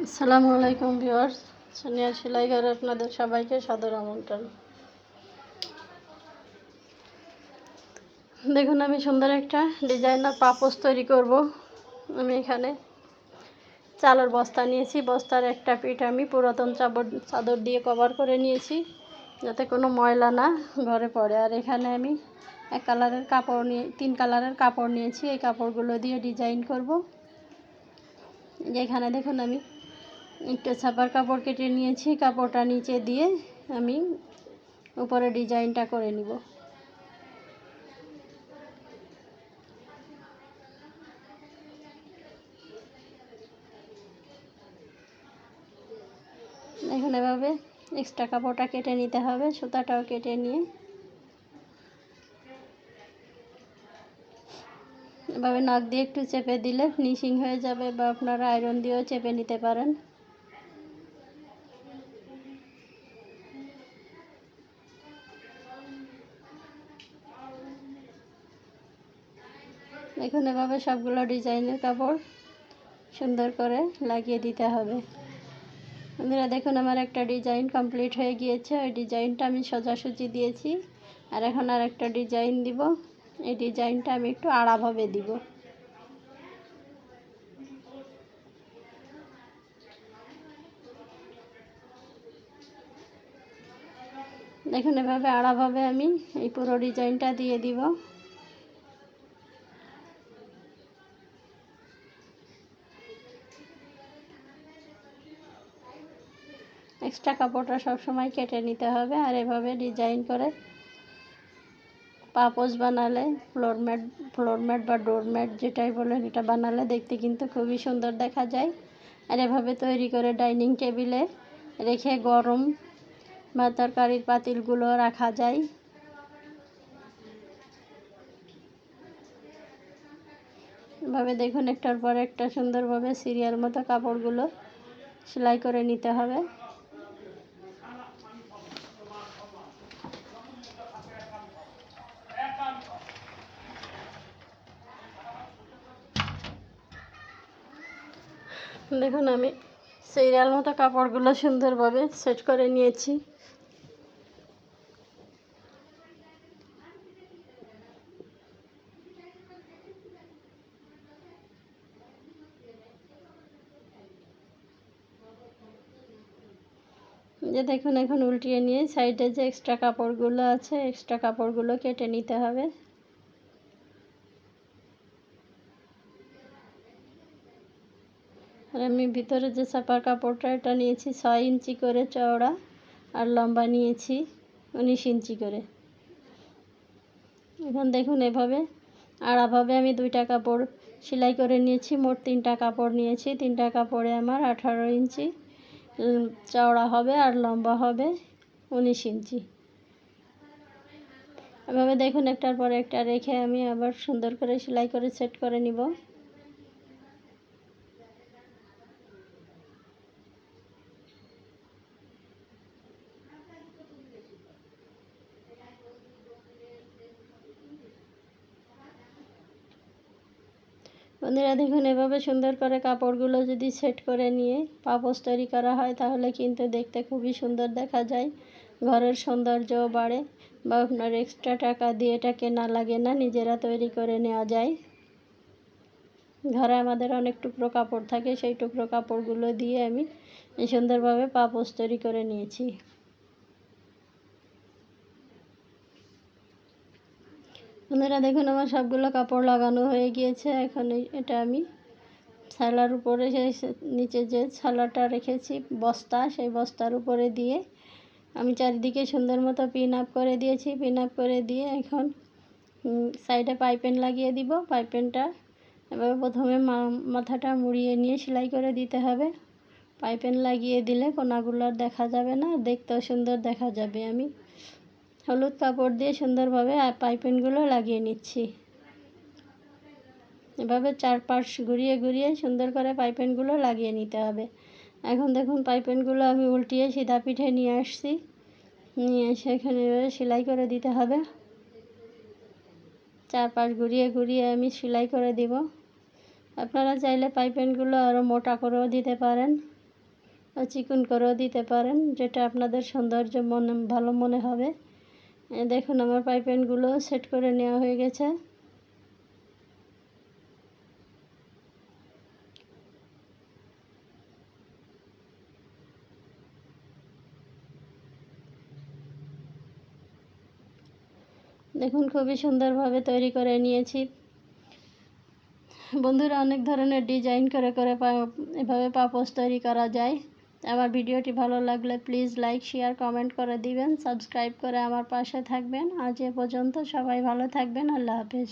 আসসালামু আলাইকুম ভিউয়ার্স, সোনিয়া সেলাই ঘরে আপনাদের সবাইকে সাদর আমন্ত্রণ। দেখুন, আমি সুন্দর একটা ডিজাইনার পাপোস তৈরি করব। আমি এখানে চালের বস্তা নিয়েছি। বস্তার একটা পিঠ আমি পুরাতন চাবর, চাদর দিয়ে কভার করে নিয়েছি, যাতে কোনো ময়লা না ঘরে পড়ে। আর এখানে আমি এক কালারের কাপড় নিয়ে, তিন কালারের কাপড় নিয়েছি। এই কাপড়গুলো দিয়ে ডিজাইন করব। যেখানে দেখুন, আমি একটা ছাপার কাপড় কেটে নিয়েছি, কাপড়টা নিচে দিয়ে আমি উপরে ডিজাইনটা করে নিব। এখন এভাবে এক্সট্রা কাপড়টা কেটে নিতে হবে, সুতাটাও কেটে নিয়ে। এভাবে নাক দিয়ে একটু চেপে দিলে ফিনিশিং হয়ে যাবে বা আপনারা আয়রন দিয়েও চেপে নিতে পারেন। এখন এভাবে সবগুলো ডিজাইনের কাপড় সুন্দর করে লাগিয়ে দিতে হবে। বন্ধুরা, দেখুন আমার একটা ডিজাইন কমপ্লিট হয়ে গিয়েছে। ওই ডিজাইনটা আমি সোজাসুজি দিয়েছি। আর এখন আর একটা ডিজাইন দিব। এই ডিজাইনটা আমি একটু আড়াভাবে দিব। দেখুন, এভাবে আড়াভাবে আমি এই পুরো ডিজাইনটা দিয়ে দিব। এক্সট্রা কাপড়টা সবসময় কেটে নিতে হবে আর এভাবে ডিজাইন করে পাপোজ বানালে ফ্লোর ম্যাট ফ্লোর ম্যাট বা ডোর ম্যাট যেটাই বলেন এটা বানালে দেখতে কিন্তু খুবই সুন্দর দেখা যায়। আর এভাবে তৈরি করে ডাইনিং টেবিলে রেখে গরম বা তরকারির পাতিলগুলো রাখা যায়। এভাবে দেখুন একটার পর একটা সুন্দরভাবে সিরিয়াল মতো কাপড়গুলো সেলাই করে নিতে হবে। দেখুন, আমি সিরিয়াল মতো কাপড়গুলো সুন্দরভাবে সেট করে নিয়েছি। যে দেখুন, এখন উল্টিয়ে নিয়ে সাইডে যে এক্সট্রা কাপড়গুলো আছে এক্সট্রা কাপড়গুলো কেটে নিতে হবে। আমি ভিতরে যে ছাপার কাপড়টা এটা নিয়েছি, ছয় ইঞ্চি করে চওড়া আর লম্বা নিয়েছি উনিশ ইঞ্চি করে। এখন দেখুন এভাবে, আড়াভাবে আমি দুইটা কাপড় সেলাই করে নিয়েছি, মোট তিনটা কাপড় নিয়েছি। তিনটা কাপড়ে আমার আঠারো ইঞ্চি চওড়া হবে আর লম্বা হবে উনিশ ইঞ্চি। এভাবে দেখুন একটার পর একটা রেখে আমি আবার সুন্দর করে সেলাই করে সেট করে নিব। বন্ধুরা দেখুন এভাবে সুন্দর করে কাপড়গুলো যদি সেট করে নিয়ে পাপোস তৈরি করা হয়, তাহলে কিন্তু দেখতে খুবই সুন্দর দেখা যায়। ঘরের সৌন্দর্য বাড়ে বা আপনার এক্সট্রা টাকা দিয়ে এটা কেনা লাগে না, নিজেরা তৈরি করে নেওয়া যায়। ঘরে আমাদের অনেক টুকরো কাপড় থাকে, সেই টুকরো কাপড়গুলো দিয়ে আমি সুন্দরভাবে পাপোস তৈরি করে নিয়েছি। বন্ধুরা দেখুন আমার সবগুলো কাপড় লাগানো হয়ে গিয়েছে। এখন এটা আমি ছালার উপরে সেই নিচে যে ছালাটা রেখেছি, বস্তা, সেই বস্তার উপরে দিয়ে আমি চারিদিকে সুন্দর মতো পিন আপ করে দিয়েছি। পিন আপ করে দিয়ে এখন সাইডে পাইপেন লাগিয়ে দিব। পাইপেনটা এবার প্রথমে মাথাটা মুড়িয়ে নিয়ে সেলাই করে দিতে হবে। পাইপেন লাগিয়ে দিলে কোনাগুলো দেখা যাবে না। দেখতেও সুন্দর দেখা যাবে। আমি হলুদ কাপড় দিয়ে সুন্দরভাবে পাইপিনগুলো লাগিয়ে নিচ্ছি। এভাবে চারপাশ ঘুরিয়ে ঘুরিয়ে সুন্দর করে পাইপিনগুলো লাগিয়ে নিতে হবে। এখন দেখুন পাইপিনগুলো আমি উল্টিয়ে সিধা পিঠে নিয়ে আসছি। নিয়ে এসে এখানে সেলাই করে দিতে হবে। চারপাশ ঘুরিয়ে ঘুরিয়ে আমি সেলাই করে দিব। আপনারা চাইলে পাইপিনগুলো আরও মোটা করেও দিতে পারেন বা চিকন করেও দিতে পারেন, যেটা আপনাদের সৌন্দর্য মনে ভালো মনে হবে। দেখুন, আমার পাইপেনগুলো সেট করে নেওয়া হয়ে গেছে। দেখুন, খুবই সুন্দরভাবে তৈরি করে নিয়েছি। বন্ধুরা, অনেক ধরনের ডিজাইন করে করে এভাবে পাপোস তৈরি করা যায়। আমার ভিডিওটি ভালো লাগলে প্লিজ লাইক শেয়ার কমেন্ট করে দিবেন সাবস্ক্রাইব করে আমার পাশে থাকবেন। আজ এ পর্যন্ত সবাই ভালো থাকবেন, আল্লাহ হাফেজ।